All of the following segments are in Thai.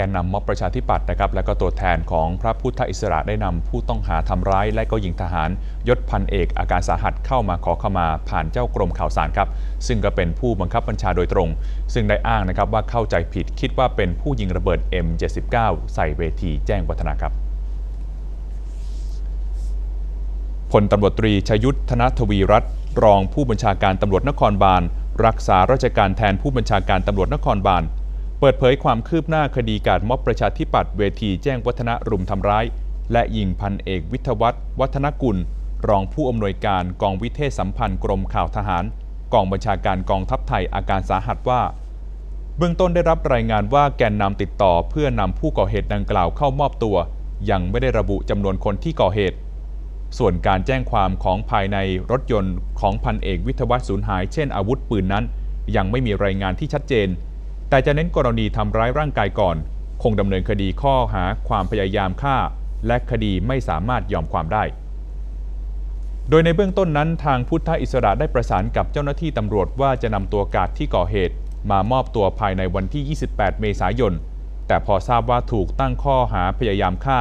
กนนำม็อบประชาธิปัตย์นะครับและก็ตัวแทนของพระพุทธอิสระได้นำผู้ต้องหาทำร้าย และก็ยิงทหารยศพันเอกอาการสาหัสเข้ามาขอขมาผ่านเจ้ากรมข่าวสารครับ ซึ่งก็เป็นผู้บังคับบัญชาโดยตรง ซึ่งได้อ้างนะครับว่าเข้าใจผิดคิดว่าเป็นผู้ยิงระเบิด M79 ใส่เวทีแจ้งวัฒนะครับพลตำรวจตรีชยุทธนทวีรัตน์รองผู้บัญชาการตำรวจนครบาลรักษาราชการแทนผู้บัญชาการตำรวจนครบาล เปิดเผยความคืบหน้าคดีการม็อบประชาธิปัตย์เวทีแจ้งวัฒนะรุมทำร้าย และยิงพันเอกวิทวัฒน์วัฒนกุล รองผู้อำนวยการกองวิเทศสัมพันธ์กรมข่าวทหาร กองบัญชาการกองทัพไทยอาการสาหัสว่า เบื้องต้นได้รับรายงานว่าแกนนำติดต่อเพื่อนำผู้ก่อเหตุดังกล่าวเข้ามอบตัว ยังไม่ได้ระบุจำนวนคนที่ก่อเหตุ ส่วนการแจ้งความของภายในรถยนต์ของพันเอกวิทวัฒน์สูญหาย เช่นอาวุธปืนนั้น ยังไม่มีรายงานที่ชัดเจน แต่จะเน้นกรณีทำร้ายร่างกายก่อน คงดำเนินคดีข้อหาความพยายามฆ่า และคดีไม่สามารถยอมความได้ โดยในเบื้องต้นนั้นทางพุทธอิสระได้ประสานกับเจ้าหน้าที่ตำรวจว่าจะนำตัวกาดที่ก่อเหตุ มามอบตัวภายในวันที่ 28 เมษายน แต่พอทราบว่าถูกตั้งข้อหาพยายามฆ่า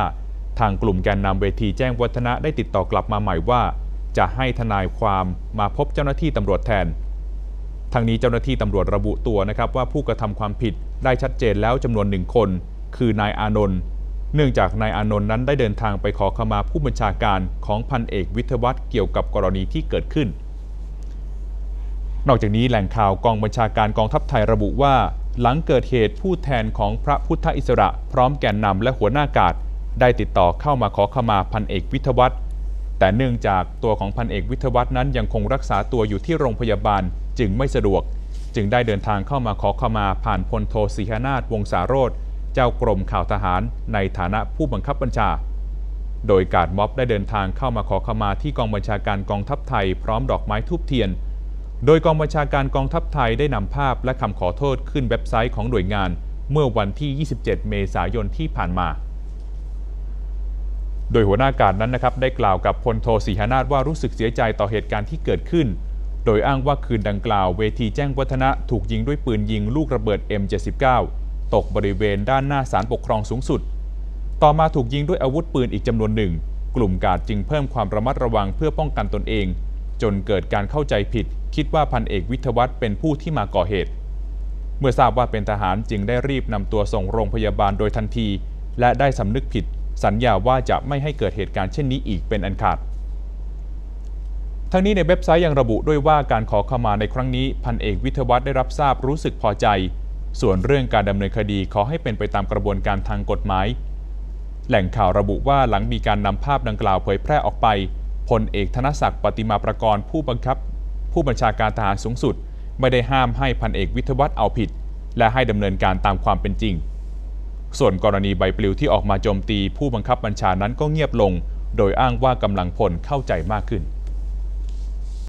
ทางกลุ่มแกนนำเวทีแจ้งวัฒนะได้ติดต่อกลับมาใหม่ว่า จะให้ทนายความมาพบเจ้าหน้าที่ตำรวจแทน ทางนี้เจ้าหน้าที่ตำรวจระบุตัวนะครับว่าผู้กระทำความผิดได้ชัดเจนแล้วจำนวนหนึ่งคน คือนายอานนท์เนื่องจากนายอานนท์นั้นได้เดินทางไปขอขมาผู้บัญชาการของพันเอกวิทวัฒน์เกี่ยวกับกรณีที่เกิดขึ้น นอกจากนี้แหล่งข่าวกองบัญชาการกองทัพไทยระบุว่า หลังเกิดเหตุผู้แทนของพระพุทธอิสระ พร้อมแกนนำและหัวหน้ากาดได้ติดต่อเข้ามาขอขมาพันเอกวิทวัฒน์ แต่เนื่องจากตัวของพันเอกวิทวัฒนั้นยังคงรักษาตัวอยู่ที่โรงพยาบาลจึงไม่สะดวก จึงได้เดินทางเข้ามาขอขมาผ่านพลโทศิหนาถวงศาโรธเจ้ากรมข่าวทหารในฐานะผู้บังคับบัญชา โดยการม็อบได้เดินทางเข้ามาขอขมาที่กองบัญชาการกองทัพไทยพร้อมดอกไม้ทูบเทียน โดยกองบัญชาการกองทัพไทยได้นำภาพและคำขอโทษขึ้นเว็บไซต์ของหน่วยงาน เมื่อวันที่ 27 เมษายนที่ผ่านมา โดยหัวหน้าการนั้นนะครับได้กล่าวกับพลโทศรีหนาถว่ารู้สึกเสียใจต่อเหตุการณ์ที่เกิดขึ้น โดยอ้างว่าคืนดังกล่าวเวทีแจ้งวัฒนะถูกยิงด้วยปืนยิงลูกระเบิด M79 ตกบริเวณด้านหน้าศาลปกครองสูงสุด ต่อมาถูกยิงด้วยอาวุธปืนอีกจำนวนหนึ่ง กลุ่มกาดจึงเพิ่มความระมัดระวังเพื่อป้องกันตนเอง จนเกิดการเข้าใจผิด คิดว่าพันเอกวิทวัฒน์เป็นผู้ที่มาก่อเหตุ เมื่อทราบว่าเป็นทหารจึงได้รีบนำตัวส่งโรงพยาบาลโดยทันที และได้สำนึกผิด สัญญาว่าจะไม่ให้เกิดเหตุการณ์เช่นนี้อีกเป็นอันขาดทั้งนี้ในเว็บไซต์ยังระบุด้วยว่าการขอขมาในครั้งนี้พันเอกวิทยวัฒน์ได้รับทราบรู้สึกพอใจ ส่วนเรื่องการดำเนินคดีขอให้เป็นไปตามกระบวนการทางกฎหมาย แหล่งข่าวระบุว่าหลังมีการนำภาพดังกล่าวเผยแพร่ออกไปพลเอกธนศักดิ์ปฏิมาประกรณ์ผู้บังคับ ผู้บัญชาการทหารสูงสุด ไม่ได้ห้ามให้พันเอกวิทยวัฒน์เอาผิด และให้ดำเนินการตามความเป็นจริง ส่วนกรณีใบปลิวที่ออกมาโจมตีผู้บังคับบัญชานั้นก็เงียบลง โดยอ้างว่ากำลังพลเข้าใจมากขึ้น